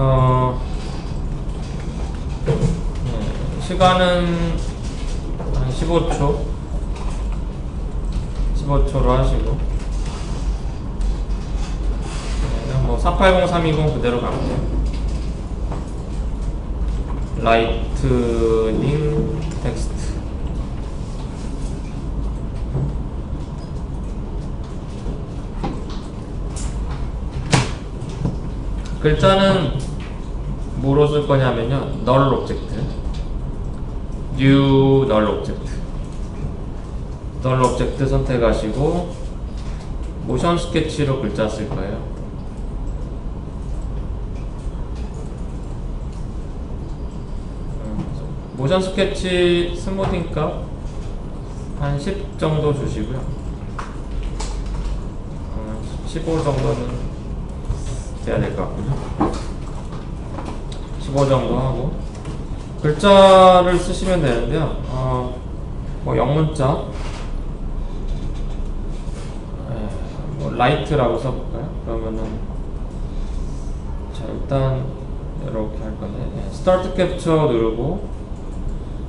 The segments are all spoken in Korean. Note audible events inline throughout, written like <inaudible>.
어, 네, 시간은 한 15초. 15초로 하시고. 네, 뭐 480320 그대로 갈게요. 라이트닝 텍스트. 글자는 뭐로 쓸 거냐면요. null object. new null object. null object 선택하시고 모션 스케치로 글자 쓸 거예요. 음, 모션 스케치 스무딩 값한 10 정도 주시고요. 음, 15 정도는 돼야 될 것 같고요 15 정도 하고 글자를 쓰시면 되는데요 어, 뭐 영문자 에, 뭐 라이트라고 써볼까요? 그러면은 자 일단 이렇게 할 건데 예, 스타트 캡처 누르고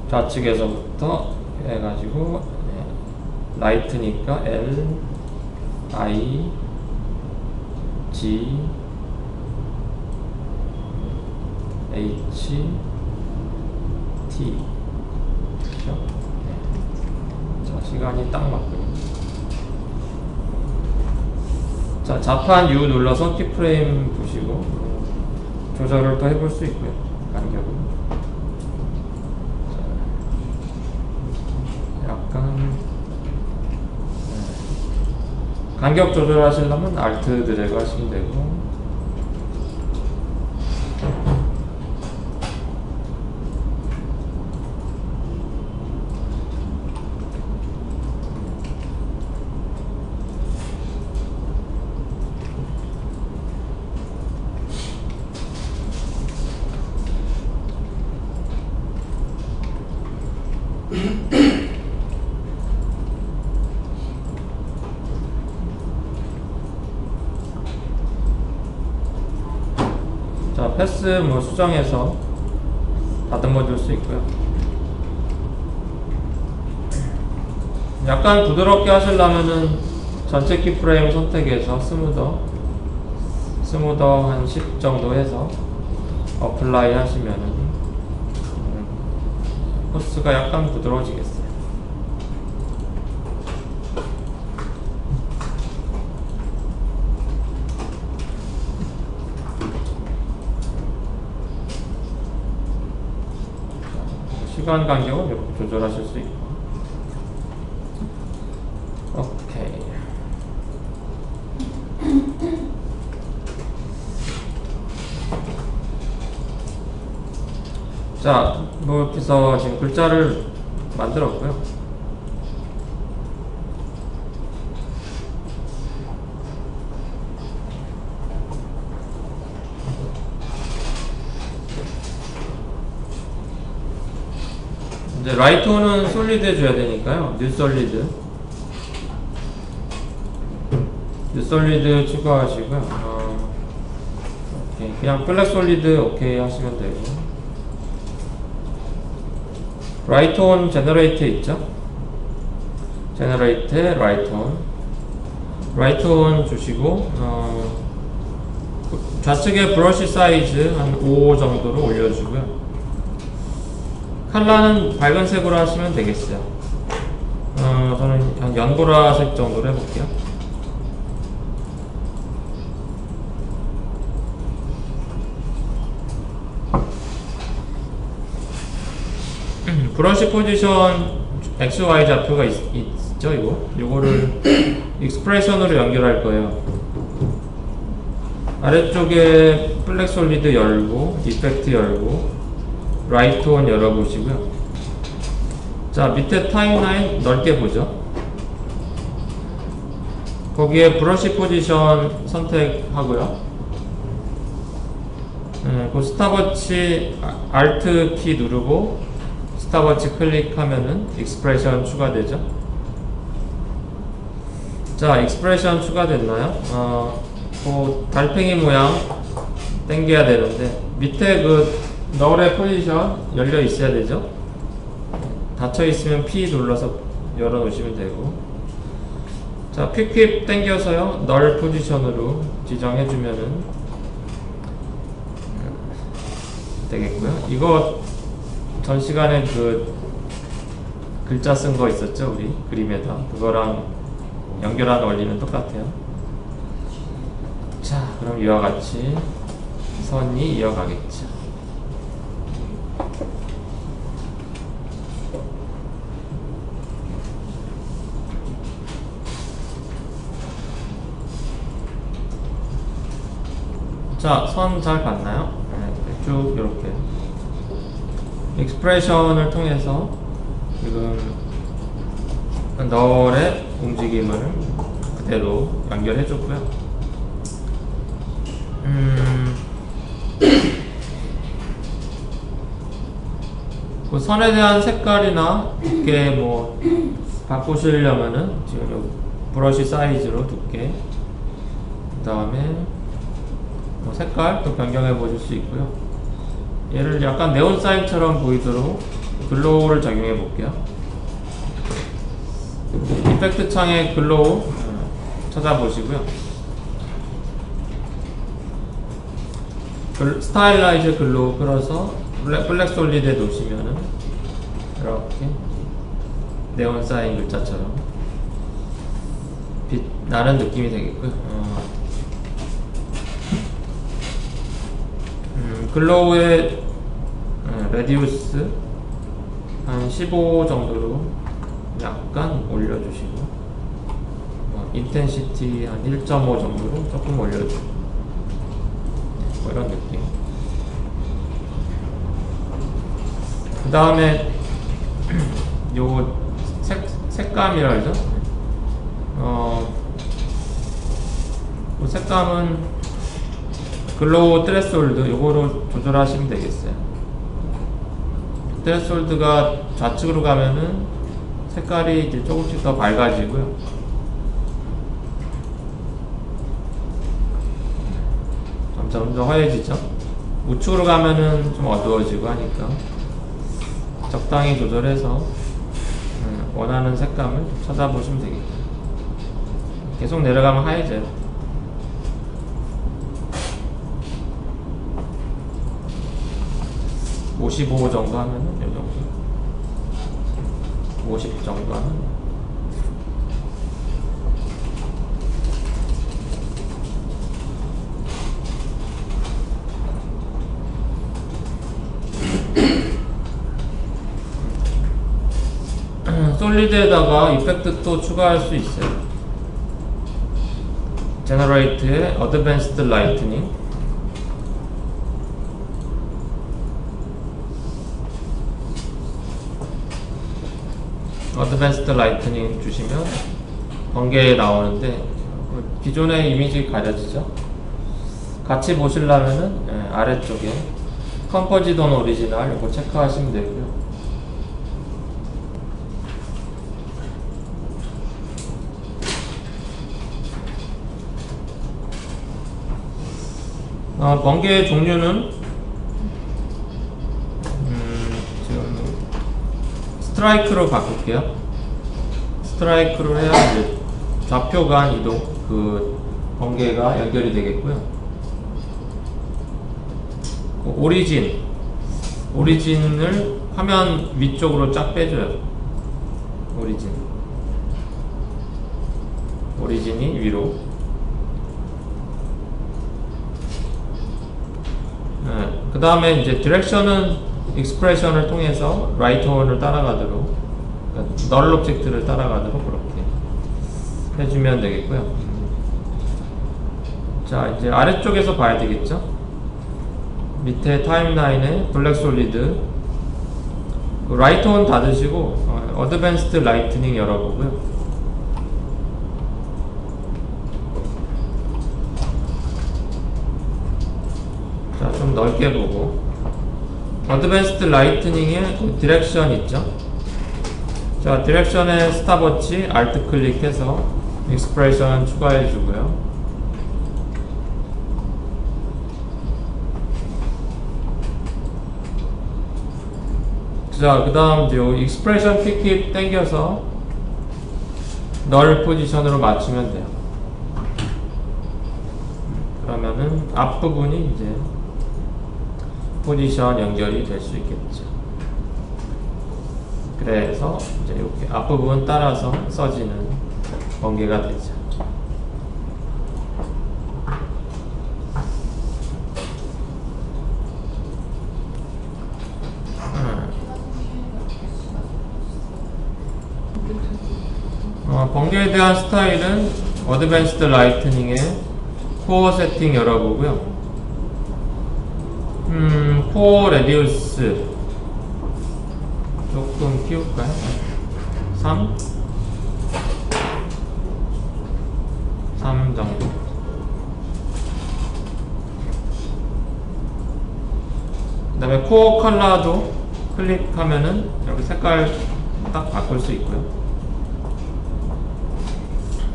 좌측에서부터 해가지고 예, 라이트니까 L I G H T 그렇죠? 네. 자 시간이 딱 맞고요. 자 자판 U 눌러서 키 프레임 보시고 음, 조절을 또 해볼 수 있고요. 간격을 자, 약간 네. 간격 조절하시려면 Alt 드래그 하시면 되고 자 패스 뭐 수정해서 다듬어 줄 수 있고요. 약간 부드럽게 하시려면은 전체 키프레임 선택해서 스무더 스무더 한 10 정도 해서 어플라이 하시면은 음, 코스가 약간 부드러워지겠어요 시간 간격은 이렇게 조절하실 수 있고. 오케이. 자, 뭐 이렇게 해서 지금 글자를 만들었고요 이제 라이트온은 솔리드 해줘야 되니까요. 뉴 솔리드. 뉴 솔리드 추가하시고요. 어, 오케이. 그냥 블랙 솔리드 오케이 하시면 되고. 라이트온 제너레이트 있죠? 제너레이트 라이트온. 라이트온 주시고, 어, 좌측에 브러쉬 사이즈 한 5 정도로 올려주고요. 컬러는 밝은 색으로 하시면 되겠어요. 어, 저는 한 연보라색 정도로 해볼게요. 브러쉬 포지션 XY 좌표가 있, 있죠, 이거? 이거를 익스프레션으로 연결할 거예요. 아래쪽에 블랙 솔리드 열고, 이펙트 열고, 라이트 온 열어보시고요. 자, 밑에 타임라인 넓게 보죠. 거기에 브러쉬 포지션 선택하고요. 음, 그 스탑워치 Alt 키 누르고 스탑워치 클릭하면은 익스프레션 추가되죠. 자, 익스프레션 추가됐나요? 어, 그 달팽이 모양 당겨야 되는데 밑에 그 너울의 포지션 열려 있어야 되죠. 닫혀 있으면 P 눌러서 열어 놓으시면 되고 자 퀵퀵 당겨서요 널 포지션으로 지정해 주면은 되겠고요. 이거 전 시간에 그 글자 쓴 거 있었죠 우리 그림에다 그거랑 연결하는 원리는 똑같아요. 자 그럼 이와 같이 선이 이어가겠죠. 자, 선 잘 봤나요? 네, 쭉 이렇게 익스프레션을 통해서 지금 널의 움직임을 그대로 연결해 줬고요. 음, <coughs> 그 선에 대한 색깔이나 두께 뭐 바꾸시려면은 지금 요 브러쉬 사이즈로 두께 그 다음에 뭐 색깔 또 변경해 보실 수 있고요. 얘를 약간 네온 사인처럼 보이도록 글로우를 적용해 볼게요. 이펙트 창에 글로우 어, 찾아보시고요. 글- 스타일라이즈 글로우 끌어서 블랙, 블랙 솔리드에 놓으시면은 이렇게 네온 사인 글자처럼 빛 나는 느낌이 되겠고요. 글로우의 음, 레디우스 한 15 정도로 약간 올려주시고 뭐, 인텐시티 한 1.5 정도로 조금 올려주고 뭐 이런 느낌. 그 다음에 <clears throat> 요 색, 색감이라 하죠? 어, 그 색감은 글로우 트레스홀드 요거로 조절하시면 되겠어요. 트레스홀드가 좌측으로 가면은 색깔이 이제 조금씩 더 밝아지고요. 점점 더 화려해지죠? 우측으로 가면은 좀 어두워지고 하니까 적당히 조절해서 음, 원하는 색감을 찾아보시면 되겠죠. 계속 내려가면 하얘져요 55 정도 하면은 요 정도 50 정도 하면 솔리드에다가 이펙트 또 추가할 수 있어요. 제너레이트의 어드밴스드 라이트닝 어드밴스드 라이트닝 주시면 번개에 나오는데 기존의 이미지 가려지죠? 같이 보시려면은 예, 아래쪽에 컴포지트 온 오리지널 이거 체크하시면 되고요. 어, 번개의 종류는 스트라이크로 바꿀게요. 스트라이크로 해야 이제 좌표 간 이동 그 번개가 연결이 되겠고요. 그 오리진 오리진을 화면 위쪽으로 쫙 빼줘요. 오리진 오리진이 위로 네, 그 다음에 이제 디렉션은 익스프레션을 통해서 라이트 원을 따라가도록 그러니까 널 오브젝트를 따라가도록 그렇게 해주면 되겠고요. 자 이제 아래쪽에서 봐야 되겠죠. 밑에 타임라인에 블랙 솔리드 그 라이트 원 닫으시고 어, 어드밴스드 라이트닝 열어보고요. 자, 좀 넓게 보고. 어드밴스트 라이트닝에 디렉션 있죠? 자 디렉션에 스탑워치 알트 클릭해서 익스프레션 추가해 주고요. 자 그 다음 이제 익스프레션 킥킥 땡겨서 널 포지션으로 맞추면 돼요. 그러면은 앞부분이 이제 포지션 연결이 될 수 있겠죠. 그래서 이제 이렇게 앞부분 따라서 써지는 번개가 되죠. 음. 어, 번개에 대한 스타일은 어드밴스드 라이트닝의 코어 세팅 열어보고요. 음, 코어 레디우스. 조금 키울까요? 3 3 정도? 그 다음에 코어 컬러도 클릭하면은 이렇게 색깔 딱 바꿀 수 있고요.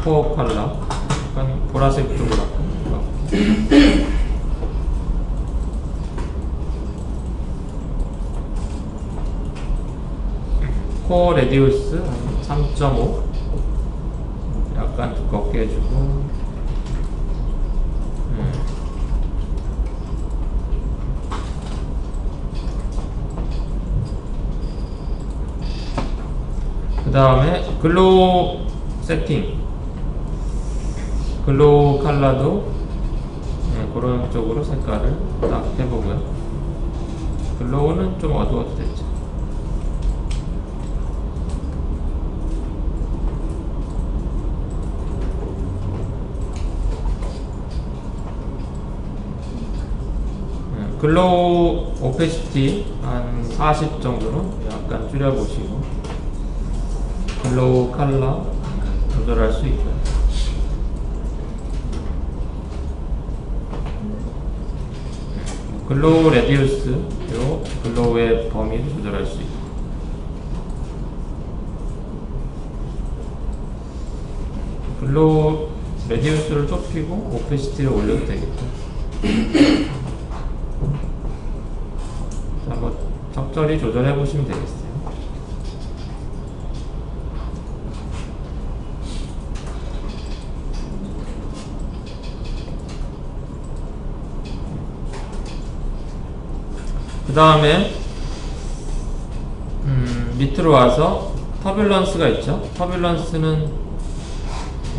코어 컬러. 약간 보라색 쪽으로 바꾸고 코어 레디우스 3.5 약간 두껍게 해주고. 음. 그 다음에 글로우 세팅. 글로우 컬러도 네, 그런 쪽으로 색깔을 딱 해보고요. 글로우는 좀 어두워도 됐죠 네, 글로우 오페시티 한 40 정도로 약간 줄여보시고 글로우 컬러 조절할 수 있고요 글로우 레디우스 요 글로우의 범위를 조절할 수 있고. 글로우 레디우스를 좁히고 오페시티를 올려도 되겠고 자, 뭐 적절히 조절해 보시면 되겠어요. 그 다음에 음, 밑으로 와서 터뷸런스가 있죠. 터뷸런스는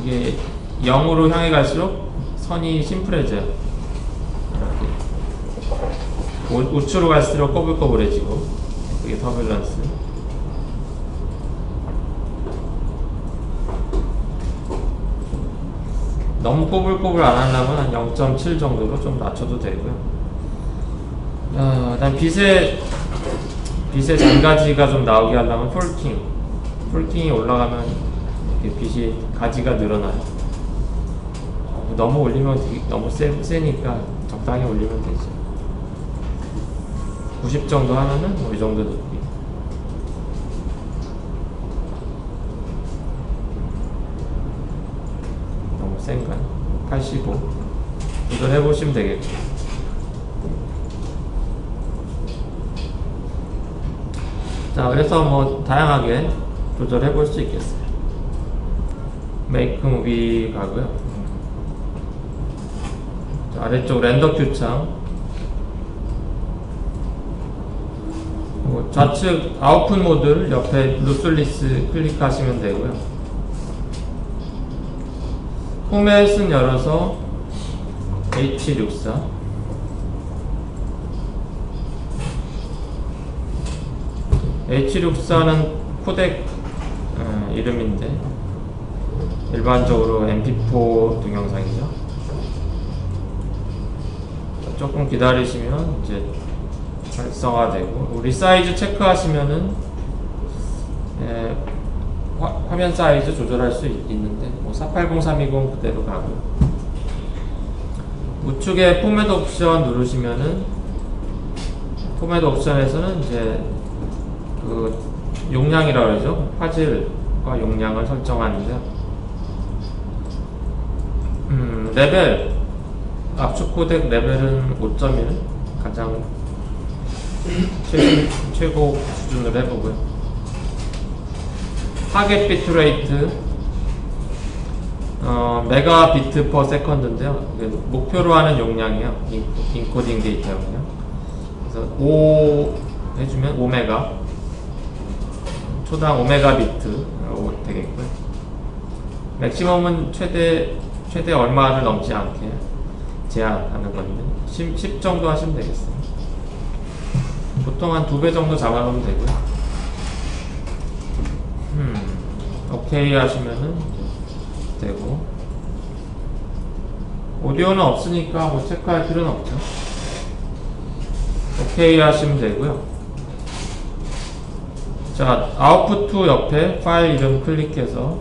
이게 0으로 향해 갈수록 선이 심플해져요. 우측으로 갈수록 꼬불꼬불해지고 그게 터뷸런스. 너무 꼬불꼬불 안 하려면 한 0.7 정도로 좀 낮춰도 되고요. 어, 일단 빛의 빛의 잔가지가 좀 나오게 하려면 폴킹 폴킹이 올라가면 이렇게 빛이 가지가 늘어나요 어, 너무 올리면 되게- 너무 세, 세니까 적당히 올리면 되죠 90 정도 하면은 뭐 이 정도 높이 너무 센가요? 85 조절해 보시면 되겠고 자, 그래서 뭐 다양하게 조절해 볼 수 있겠어요. 메이크 무비 가고요. 자, 아래쪽 렌더 큐 창. 뭐 좌측 아웃풋 모드를 옆에 루슬리스 클릭하시면 되고요. 포맷은 열어서 H64 H64는 코덱 어, 이름인데 일반적으로 MP4 동영상이죠. 조금 기다리시면 이제 활성화되고 우리 사이즈 체크하시면은 예, 화, 화면 사이즈 조절할 수 있, 있는데 뭐 480320 그대로 가고. 우측에 포맷 옵션 누르시면은 포맷 옵션에서는 이제 그 용량이라 그러죠. 화질과 용량을 설정하는데 음, 레벨. 압축 코덱 레벨은 5.1 가장 최신, 최고 수준으로 해보고요. 타겟 비트레이트 어, 메가 비트 퍼 세컨드인데요. 목표로 하는 용량이에요. 인- 인코딩 데이터용량. 그래서 5 해주면 5메가 초당 5메가 비트로 되겠고요. 맥시멈은 최대 최대 얼마를 넘지 않게 제한하는 건데 10, 10 정도 하시면 되겠어요. 보통 한 두 배 정도 잡아놓으면 되고요. 음, 오케이 하시면은 되고 오디오는 없으니까 뭐 체크할 필요는 없죠. 오케이 하시면 되고요. 자, 아웃풋 옆에 파일 이름 클릭해서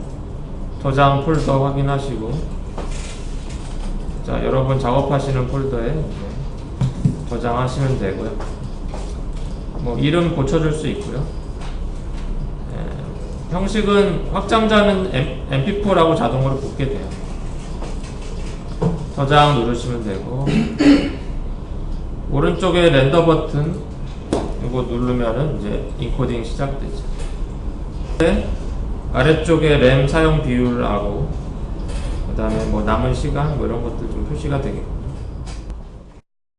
저장 폴더 확인하시고 자, 여러분 작업하시는 폴더에 저장하시면 되고요. 뭐 이름 고쳐줄 수 있고요. 예, 형식은 확장자는 M, p 4 라고 자동으로 붙게 돼요. 저장 누르시면 되고 <clears throat> 오른쪽에 렌더 버튼 이거 누르면은 이제 인코딩 시작되죠. 네, 아래쪽에 램 사용 비율하고 그 다음에 뭐 남은 시간 뭐 이런 것들 좀 표시가 되겠고